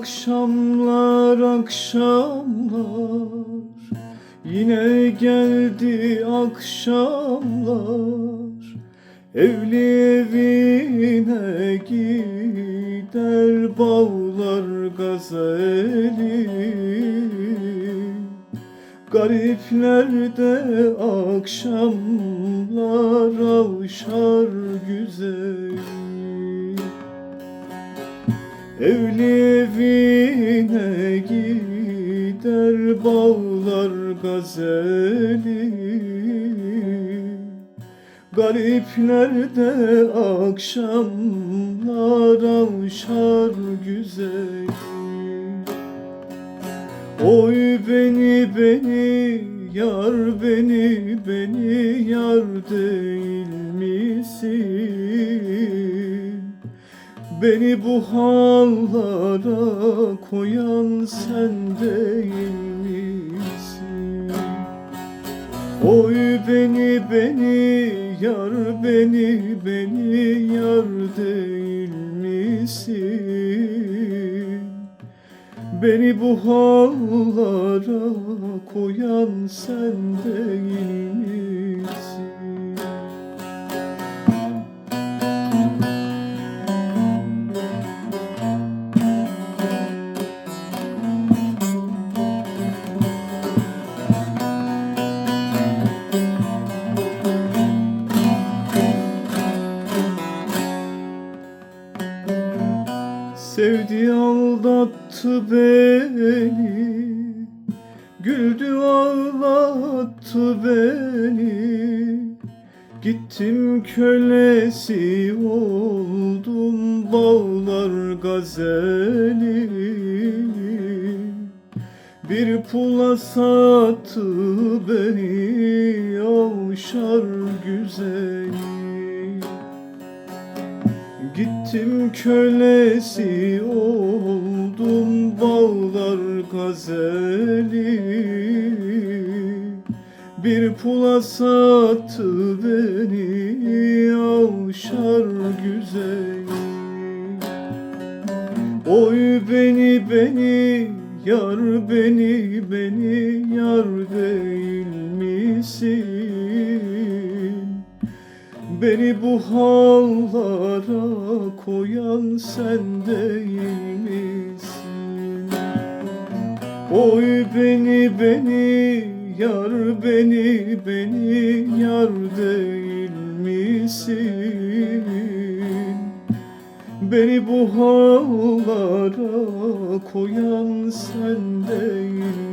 akşamlar akşamlar. Yine geldi akşamlar. Evli evine gider bağlar gazeli. Gariplerde akşamlar avşar güzel Evli evine gider bağlar gazeli Gariplerde akşamlar avşar güzel Oy beni beni yar beni beni yar değil misin? Beni bu hallara koyan sen değil misin? Oy beni beni yar beni beni yar değil misin? Beni bu hallara koyan sen değil misin? Sevdi aldattı beni. Güldü ağlattı beni. Gittim kölesi oldum bağlar gazeli. Bir pula sattı beni avşar güzeli kölesi oldum bağlar gazeli Bir pula sattı beni avşar güzeli Oy beni beni yar beni beni yar değil misin? Beni bu hallara koyan sen değil misin? Oy beni beni yar beni beni yar değil misin? Beni bu hallara koyan sen değil